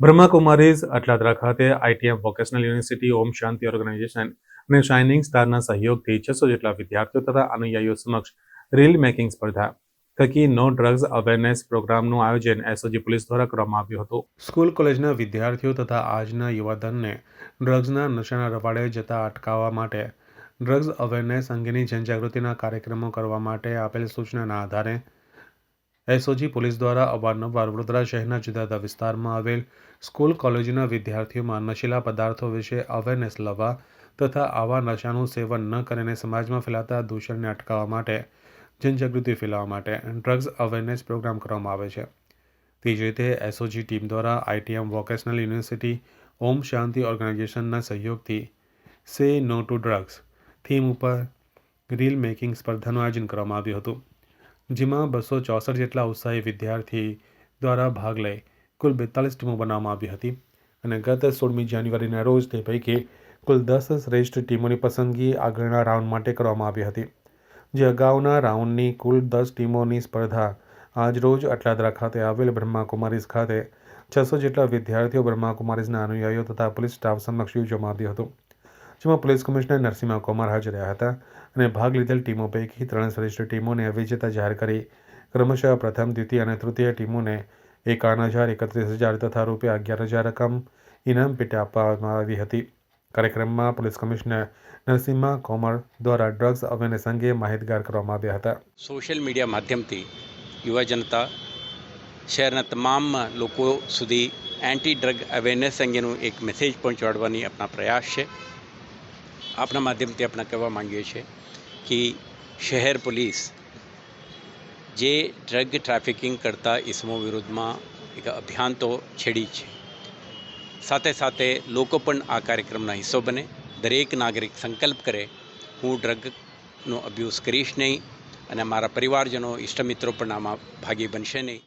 બ્રહ્માકુમારીઝ અટલાદરા ખાતે ITM vocational university, Om Shanti organization અને shining સ્ટારના સહયોગથી છસો જેટલા વિદ્યાર્થીઓ તથા અનુયાયીઓ સમક્ષ રીલ મેકિંગ સ્પર્ધા થકી નો ડ્રગ્સ અવેરનેસ પ્રોગ્રામનું આયોજન એસઓજી પોલીસ દ્વારા કરવામાં આવ્યું હતું. સ્કૂલ, કોલેજના વિદ્યાર્થીઓ તથા આજના યુવાધનને ડ્રગ્સના નશાના રવાડે જતા અટકાવવા માટે ડ્રગ્સ અવેરનેસ અંગેની જનજાગૃતિના કાર્યક્રમો કરવા માટે આપેલ સૂચનાના આધારે એસઓજી પોલીસ દ્વારા અવારનવાર વડોદરા શહેરના જુદા જુદા વિસ્તારમાં આવેલ સ્કૂલ કોલેજના વિદ્યાર્થીઓમાં નશીલા પદાર્થો વિશે અવેરનેસ લાવવા તથા આવા નશાનું સેવન ન કરીને સમાજમાં ફેલાતા દૂષણને અટકાવવા માટે જનજાગૃતિ ફેલાવવા માટે ડ્રગ્સ અવેરનેસ પ્રોગ્રામ કરવામાં આવે છે. તે જ રીતે એસઓજી ટીમ દ્વારા ITM vocational university Om Shanti ઓર્ગેનાઇઝેશનના સહયોગથી say no to drugs theme ઉપર રીલ મેકિંગ સ્પર્ધાનું આયોજન કરવામાં આવ્યું હતું. જેમાં બસો ચોસઠ જેટલા ઉત્સાહી વિદ્યાર્થી દ્વારા ભાગ લઈ કુલ બેતાલીસ ટીમો બનાવવામાં આવી હતી. અને ગત સોળમી જાન્યુઆરીના રોજ તે પૈકી કુલ દસ શ્રેષ્ઠ ટીમોની પસંદગી આગળના રાઉન્ડ માટે કરવામાં આવી હતી. જે અગાઉના રાઉન્ડની કુલ દસ ટીમોની સ્પર્ધા આજરોજ અટલાદરા ખાતે આવેલ બ્રહ્માકુમારીઝ ખાતે છસો જેટલા વિદ્યાર્થીઓ બ્રહ્માકુમારીઝના અનુયાયીઓ તથા પોલીસ સ્ટાફ સમક્ષ યોજવામાં આવ્યું હતું. જેમાં પોલીસ કમિશનર નરસિંહા કુમાર હાજર રહ્યા હતા અને ભાગ લીધેલ ટીમો પૈકી ત્રણ શ્રેષ્ઠ ટીમોને વિજેતા જાહેર કરી. ક્રમશઃ પ્રથમ, દ્વિતીય અને તૃતીય ટીમોને એકાવન હજાર એકત્રીસ હજાર તથા રૂપિયા અગિયાર હજાર રકમ ઇનામ પેટે આપવામાં આવી હતી. કાર્યક્રમમાં પોલીસ કમિશનર નરસિંહા કોમર દ્વારા ડ્રગ્સ અવેરનેસ અંગે માહિતગાર કરવામાં આવ્યા હતા. સોશિયલ મીડિયા માધ્યમથી યુવા જનતા શહેરના તમામ લોકો સુધી એન્ટી ડ્રગ અવેરનેસ અંગેનું એક મેસેજ પહોંચાડવાની આપણા પ્રયાસ છે. આપણા માધ્યમથી આપણે કહેવા માંગીએ છીએ કે શહેર પોલીસ જે ડ્રગ ટ્રાફિકિંગ કરતા ઇસમો વિરુદ્ધમાં એક અભિયાન તો છેડી છે. સાથે સાથે લોકો પણ આ કાર્યક્રમના હિસ્સો બને. દરેક નાગરિક સંકલ્પ કરે, હું ડ્રગનો અબ્યુઝ કરીશ નહીં અને મારા પરિવારજનો ઇષ્ટમિત્રો પણ આમાં ભાગી બનશે નહીં.